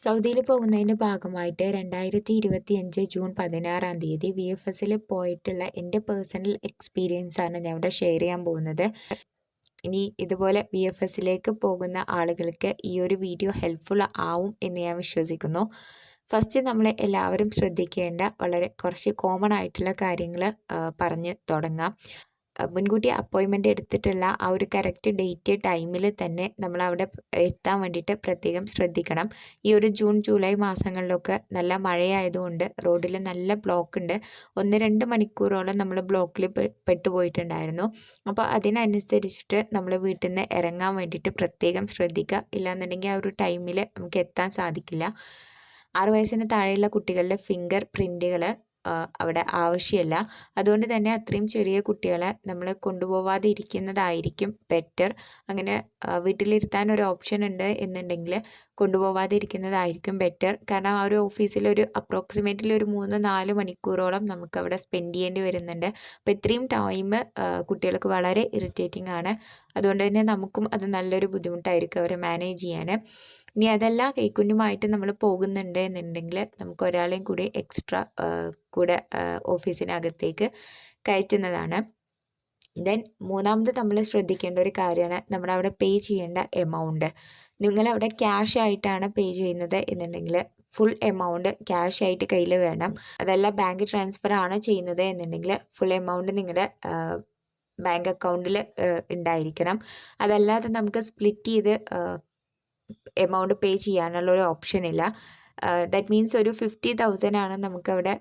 സൗദിയിൽ പോകുന്നതിന്റെ ഭാഗമായിട്ട് രണ്ടായിരത്തി ഇരുപത്തി അഞ്ച് ജൂൺ പതിനാറാം തീയതി വി എഫ് എസിൽ പോയിട്ടുള്ള എന്റെ പേഴ്സണൽ എക്സ്പീരിയൻസാണ് ഞാൻ ഇവിടെ ഷെയർ ചെയ്യാൻ പോകുന്നത്. ഇനി ഇതുപോലെ വി എഫ് എസിലേക്ക് പോകുന്ന ആളുകൾക്ക് ഈ ഒരു വീഡിയോ ഹെൽപ്ഫുൾ ആവും എന്ന് ഞാൻ വിശ്വസിക്കുന്നു. ഫസ്റ്റ് നമ്മൾ എല്ലാവരും ശ്രദ്ധിക്കേണ്ട വളരെ കുറച്ച് കോമൺ ആയിട്ടുള്ള കാര്യങ്ങൾ പറഞ്ഞ് തുടങ്ങാം. മുൻകൂട്ടി അപ്പോയിൻമെന്റ് എടുത്തിട്ടുള്ള ആ ഒരു കറക്റ്റ് ഡേറ്റ് ടൈമിൽ തന്നെ നമ്മൾ അവിടെ എത്താൻ വേണ്ടിയിട്ട് പ്രത്യേകം ശ്രദ്ധിക്കണം. ഈ ഒരു ജൂൺ ജൂലൈ മാസങ്ങളിലൊക്കെ നല്ല മഴയായതുകൊണ്ട് റോഡിൽ നല്ല ബ്ലോക്ക് ഉണ്ട്. ഒന്ന് രണ്ട് മണിക്കൂറോളം നമ്മൾ ബ്ലോക്കിൽ പെട്ടുപോയിട്ടുണ്ടായിരുന്നു. അപ്പോൾ അതിനനുസരിച്ചിട്ട് നമ്മൾ വീട്ടിൽ നിന്ന് ഇറങ്ങാൻ വേണ്ടിയിട്ട് പ്രത്യേകം ശ്രദ്ധിക്കുക ഇല്ലാന്നുണ്ടെങ്കിൽ ആ ഒരു ടൈമിൽ നമുക്ക് എത്താൻ സാധിക്കില്ല. ആറ് വയസ്സിന് താഴെയുള്ള കുട്ടികളുടെ ഫിംഗർ പ്രിന്റുകൾ അവിടെ ആവശ്യമില്ല. അതുകൊണ്ട് തന്നെ അത്രയും ചെറിയ കുട്ടികളെ നമ്മൾ കൊണ്ടുപോവാതെ ഇരിക്കുന്നതായിരിക്കും ബെറ്റർ അങ്ങനെ വീട്ടിലിരുത്താൻ ഒരു ഓപ്ഷൻ ഉണ്ട് എന്നുണ്ടെങ്കിൽ കൊണ്ടുപോവാതെ ഇരിക്കുന്നതായിരിക്കും ബെറ്റർ കാരണം ആ ഒരു ഓഫീസിൽ ഒരു അപ്രോക്സിമേറ്റ്ലി ഒരു മൂന്ന് നാല് മണിക്കൂറോളം നമുക്ക് അവിടെ സ്പെൻഡ് ചെയ്യേണ്ടി വരുന്നുണ്ട്. അപ്പോൾ ഇത്രയും ടൈം കുട്ടികൾക്ക് വളരെ ഇറിറ്റേറ്റിംഗ് ആണ്. അതുകൊണ്ട് തന്നെ നമുക്കും അത് നല്ലൊരു ബുദ്ധിമുട്ടായിരിക്കും അവരെ മാനേജ് ചെയ്യാൻ ഇനി അതല്ല കൈക്കുഞ്ഞുമായിട്ട് നമ്മൾ പോകുന്നുണ്ട് എന്നുണ്ടെങ്കിൽ നമുക്ക് ഒരാളെയും കൂടി എക്സ്ട്രാ കൂടെ ഓഫീസിനകത്തേക്ക് കയറ്റുന്നതാണ്. ദെൻ മൂന്നാമത് നമ്മൾ ശ്രദ്ധിക്കേണ്ട ഒരു കാര്യമാണ് നമ്മൾ അവിടെ പേ ചെയ്യേണ്ട എമൗണ്ട് നിങ്ങളവിടെ ക്യാഷ് ആയിട്ടാണ് പേ ചെയ്യുന്നത് എന്നുണ്ടെങ്കിൽ ഫുൾ എമൗണ്ട് ക്യാഷ് ആയിട്ട് കയ്യിൽ വേണം. അതല്ല ബാങ്ക് ട്രാൻസ്ഫർ ആണ് ചെയ്യുന്നത് എന്നുണ്ടെങ്കിൽ ഫുൾ എമൗണ്ട് നിങ്ങളുടെ ബാങ്ക് അക്കൗണ്ടിൽ ഉണ്ടായിരിക്കണം. അതല്ലാതെ നമുക്ക് സ്പ്ലിറ്റ് ചെയ്ത് എമൗണ്ട് പേ ചെയ്യാനുള്ള ഒരു ഓപ്ഷൻ ഇല്ല. ദാറ്റ് മീൻസ് ഒരു ഫിഫ്റ്റി തൗസൻഡ് ആണ് നമുക്കവിടെ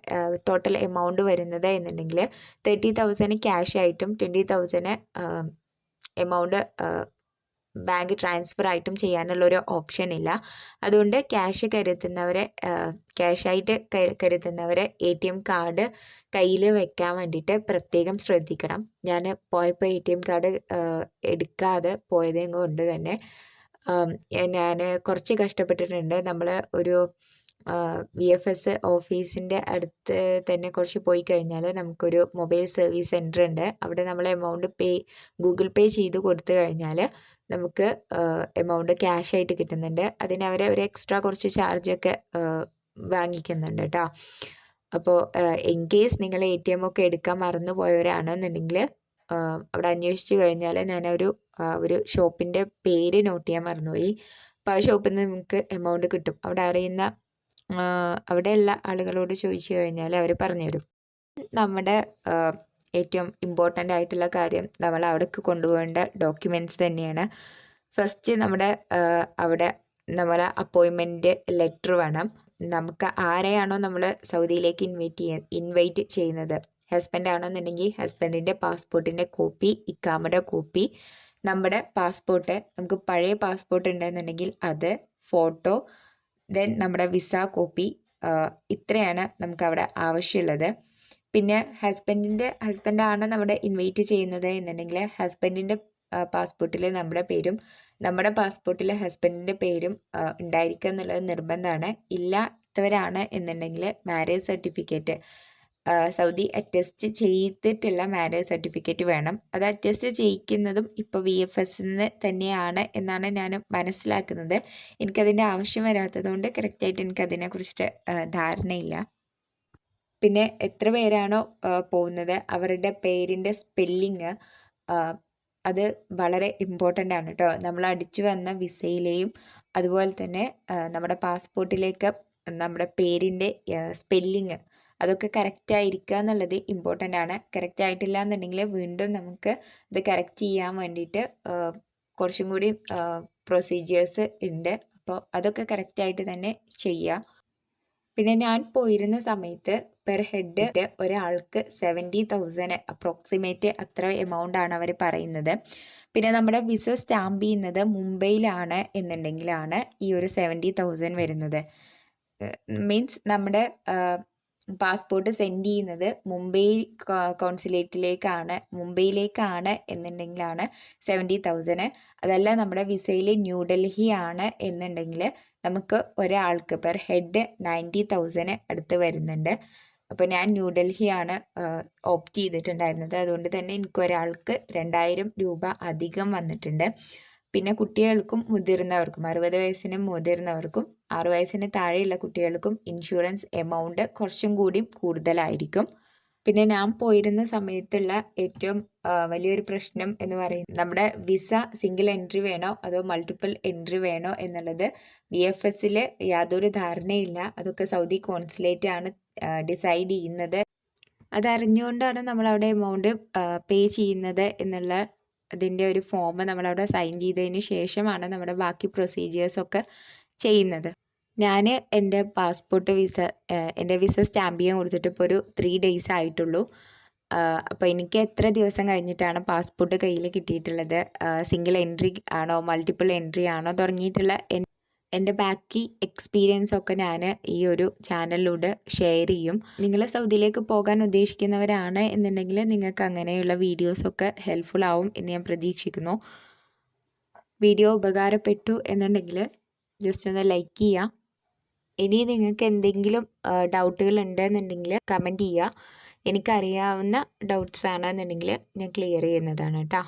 ടോട്ടൽ എമൗണ്ട് വരുന്നത് എന്നുണ്ടെങ്കിൽ തേർട്ടി തൗസൻഡ് ക്യാഷ് ആയിട്ടും twenty thousand amount bank transfer ആയിട്ടും ചെയ്യാനുള്ള ഒരു ഓപ്ഷൻ ഇല്ല. അതുകൊണ്ട് ക്യാഷ് കരുതുന്നവരെ ക്യാഷായിട്ട് കരുതുന്നവരെ എ ടി എം കാർഡ് കയ്യിൽ വെക്കാൻ വേണ്ടിയിട്ട് പ്രത്യേകം ശ്രദ്ധിക്കണം. ഞാൻ പോയപ്പോൾ എ ടി എം കാർഡ് എടുക്കാതെ പോയത് കൊണ്ട് തന്നെ ഞാൻ കുറച്ച് കഷ്ടപ്പെട്ടിട്ടുണ്ട്. നമ്മൾ ഒരു വി എഫ് എസ് ഓഫീസിന്റെ അടുത്ത് തന്നെ കുറച്ച് പോയി കഴിഞ്ഞാൽ നമുക്കൊരു മൊബൈൽ സർവീസ് സെന്റർ ഉണ്ട്. അവിടെ നമ്മൾ എമൗണ്ട് പേ ഗൂഗിൾ പേ ചെയ്ത് കൊടുത്തു കഴിഞ്ഞാൽ നമുക്ക് എമൗണ്ട് ക്യാഷ് ആയിട്ട് കിട്ടുന്നുണ്ട്. അതിന് അവർ ഒരു എക്സ്ട്രാ കുറച്ച് ചാർജൊക്കെ വാങ്ങിക്കുന്നുണ്ട് കേട്ടോ. അപ്പോൾ ഇൻ കേസ് നിങ്ങൾ എ ടി എം ഒക്കെ എടുക്കാൻ മറന്നു പോയവരാണെന്നുണ്ടെങ്കിൽ അവിടെ അന്വേഷിച്ച് കഴിഞ്ഞാൽ ഞാനൊരു ഒരു ഷോപ്പിന്റെ പേര് നോട്ട് ചെയ്യാൻ മറന്നുപോയി. അപ്പോൾ ആ ഷോപ്പിൽ നിന്ന് നിങ്ങൾക്ക് എമൗണ്ട് കിട്ടും. അവിടെ അറിയുന്ന അവിടെയുള്ള ആളുകളോട് ചോദിച്ചു കഴിഞ്ഞാൽ അവർ പറഞ്ഞു തരും നമ്മുടെ ഏറ്റവും ഇമ്പോർട്ടന്റ് ആയിട്ടുള്ള കാര്യം നമ്മൾ അവിടേക്ക് കൊണ്ടുപോകേണ്ട ഡോക്യുമെന്റ്സ് തന്നെയാണ്. ഫസ്റ്റ് നമ്മുടെ അവിടെ നമ്മളെ അപ്പോയിൻമെന്റ് ലെറ്റർ വേണം. നമുക്ക് ആരെയാണോ നമ്മൾ സൗദിയിലേക്ക് ഇൻവൈറ്റ് ചെയ്യാൻ ഇൻവൈറ്റ് ചെയ്യുന്നത്? ഹസ്ബൻഡ് ആണെന്നുണ്ടെങ്കിൽ ഹസ്ബൻഡിന്റെ പാസ്പോർട്ടിന്റെ കോപ്പി ഇക്കാമയുടെ കോപ്പി നമ്മുടെ പാസ്പോർട്ട് നമുക്ക് പഴയ പാസ്പോർട്ട് ഉണ്ടെന്നുണ്ടെങ്കിൽ അത് ഫോട്ടോ ദെൻ നമ്മുടെ വിസ കോപ്പി ഇത്രയാണ് നമുക്ക് അവിടെ ആവശ്യമുള്ളത്. പിന്നെ ഹസ്ബൻഡിന്റെ ഹസ്ബൻഡാണ് നമ്മുടെ ഇൻവൈറ്റ് ചെയ്യുന്നത് എന്നുണ്ടെങ്കിൽ ഹസ്ബൻഡിന്റെ പാസ്പോർട്ടിൽ നമ്മുടെ പേരും നമ്മുടെ പാസ്പോർട്ടിൽ ഹസ്ബൻഡിന്റെ പേരും ഉണ്ടായിരിക്കുക എന്നുള്ളത് നിർബന്ധമാണ്. ഇല്ലാത്തവരാണ് എന്നുണ്ടെങ്കിൽ മാരേജ് സർട്ടിഫിക്കറ്റ്. സൗദി അറ്റസ്റ്റ് ചെയ്തിട്ടുള്ള മാരേജ് സർട്ടിഫിക്കറ്റ് വേണം. അത് അറ്റസ്റ്റ് ചെയ്യിക്കുന്നതും ഇപ്പോൾ വി എഫ് എസ് തന്നെയാണ് എന്നാണ് ഞാൻ മനസ്സിലാക്കുന്നത്. എനിക്കതിന്റെ ആവശ്യം വരാത്തതുകൊണ്ട് കറക്റ്റായിട്ട് എനിക്കതിനെക്കുറിച്ചിട്ട് ധാരണയില്ല. പിന്നെ എത്ര പേരാണോ പോകുന്നത്? അവരുടെ പേരിന്റെ സ്പെല്ലിങ് അത് വളരെ ഇമ്പോർട്ടന്റ് ആണ് കേട്ടോ നമ്മൾ അടിച്ചു വന്ന വിസയിലെയും അതുപോലെ തന്നെ നമ്മുടെ പാസ്പോർട്ടിലേക്ക് നമ്മുടെ പേരിന്റെ സ്പെല്ലിങ് അതൊക്കെ കറക്റ്റ് ആയിരിക്കുക എന്നുള്ളത് ഇമ്പോർട്ടന്റ് ആണ്. കറക്റ്റ് ആയിട്ടില്ല എന്നുണ്ടെങ്കിൽ വീണ്ടും നമുക്ക് ഇത് കറക്റ്റ് ചെയ്യാൻ വേണ്ടിയിട്ട് കുറച്ചും കൂടി പ്രൊസീജിയേഴ്സ് ഉണ്ട്. അപ്പോൾ അതൊക്കെ കറക്റ്റ് ആയിട്ട് തന്നെ ചെയ്യുക പിന്നെ ഞാൻ പോയിരുന്ന സമയത്ത് പെർ ഹെഡ് ഒരാൾക്ക് സെവന്റി തൗസൻഡ് അപ്രോക്സിമേറ്റ് അത്ര എമൗണ്ട് ആണ് അവർ പറയുന്നത്. പിന്നെ നമ്മുടെ വിസ സ്റ്റാമ്പ് ചെയ്യുന്നത് മുംബൈയിലാണ് എന്നുണ്ടെങ്കിലാണ് ഈ ഒരു സെവന്റി തൗസൻഡ് വരുന്നത്. മീൻസ് നമ്മുടെ പാസ്പോർട്ട് സെൻഡ് ചെയ്യുന്നത് മുംബൈ കോൺസുലേറ്റിലേക്കാണ് മുംബൈയിലേക്കാണ് എന്നുണ്ടെങ്കിലാണ് സെവന്റി തൗസൻഡ് അതല്ല നമ്മുടെ വിസയിൽ ന്യൂഡൽഹി ആണ് എന്നുണ്ടെങ്കിൽ നമുക്ക് ഒരാൾക്ക് പെർ ഹെഡ് നയന്റി തൗസൻഡ് അടുത്ത് വരുന്നുണ്ട്. അപ്പോൾ ഞാൻ ന്യൂഡൽഹിയാണ് ഓപ്റ്റ് ചെയ്തിട്ടുണ്ടായിരുന്നത്. അതുകൊണ്ട് തന്നെ എനിക്ക് ഒരാൾക്ക് രണ്ടായിരം രൂപ അധികം വന്നിട്ടുണ്ട്. പിന്നെ കുട്ടികൾക്കും മുതിർന്നവർക്കും അറുപത് വയസ്സിന് മുതിർന്നവർക്കും ആറ് വയസ്സിന് താഴെയുള്ള കുട്ടികൾക്കും ഇൻഷുറൻസ് എമൗണ്ട് കുറച്ചും കൂടി കൂടുതലായിരിക്കും. പിന്നെ ഞാൻ പോയിരുന്ന സമയത്തുള്ള ഏറ്റവും വലിയൊരു പ്രശ്നം എന്ന് പറയുന്നത് നമ്മുടെ വിസ സിംഗിൾ എൻട്രി വേണോ അതോ മൾട്ടിപ്പിൾ എൻട്രി വേണോ എന്നുള്ളത് വി എഫ് എസിൽ യാതൊരു ധാരണയില്ല. അതൊക്കെ സൗദി കോൺസുലേറ്റ് ആണ് ഡിസൈഡ് ചെയ്യുന്നത്. അതറിഞ്ഞുകൊണ്ടാണ് നമ്മൾ അവിടെ എമൗണ്ട് പേ ചെയ്യുന്നത് എന്നുള്ള അതിന്റെ ഒരു ഫോം നമ്മളവിടെ സൈൻ ചെയ്തതിന് ശേഷമാണ് നമ്മുടെ ബാക്കി പ്രൊസീജിയേഴ്സൊക്കെ ചെയ്യുന്നത്. ഞാൻ എന്റെ പാസ്പോർട്ട് വിസ എന്റെ വിസ സ്റ്റാമ്പ് ചെയ്യാൻ കൊടുത്തിട്ട് ഇപ്പോൾ ഒരു ത്രീ ഡേയ്സ് ആയിട്ടുള്ളൂ. അപ്പോൾ എനിക്ക് എത്ര ദിവസം കഴിഞ്ഞിട്ടാണ് പാസ്പോർട്ട് കയ്യിൽ കിട്ടിയിട്ടുള്ളത്? സിംഗിൾ എൻട്രി ആണോ മൾട്ടിപ്പിൾ എൻട്രി ആണോ തുടങ്ങിയിട്ടുള്ള എന്റെ ബാക്കി എക്സ്പീരിയൻസ് ഒക്കെ ഞാൻ ഈ ഒരു ചാനലിലൂടെ ഷെയർ ചെയ്യും. നിങ്ങൾ സൗദിയിലേക്ക് പോകാൻ ഉദ്ദേശിക്കുന്നവരാണ് എന്നുണ്ടെങ്കിൽ നിങ്ങൾക്ക് അങ്ങനെയുള്ള വീഡിയോസൊക്കെ ഹെൽപ്ഫുൾ ആവും എന്ന് ഞാൻ പ്രതീക്ഷിക്കുന്നു. വീഡിയോ ഉപകാരപ്പെട്ടു എന്നുണ്ടെങ്കിൽ ജസ്റ്റ് ഒന്ന് ലൈക്ക് ചെയ്യുക ഇനി നിങ്ങൾക്ക് എന്തെങ്കിലും ഡൗട്ടുകൾ ഉണ്ടെന്നുണ്ടെങ്കിൽ കമന്റ് ചെയ്യുക എനിക്കറിയാവുന്ന ഡൗട്ട്സ് ആണെന്നുണ്ടെങ്കിൽ ഞാൻ ക്ലിയർ ചെയ്യുന്നതാണ് കേട്ടോ.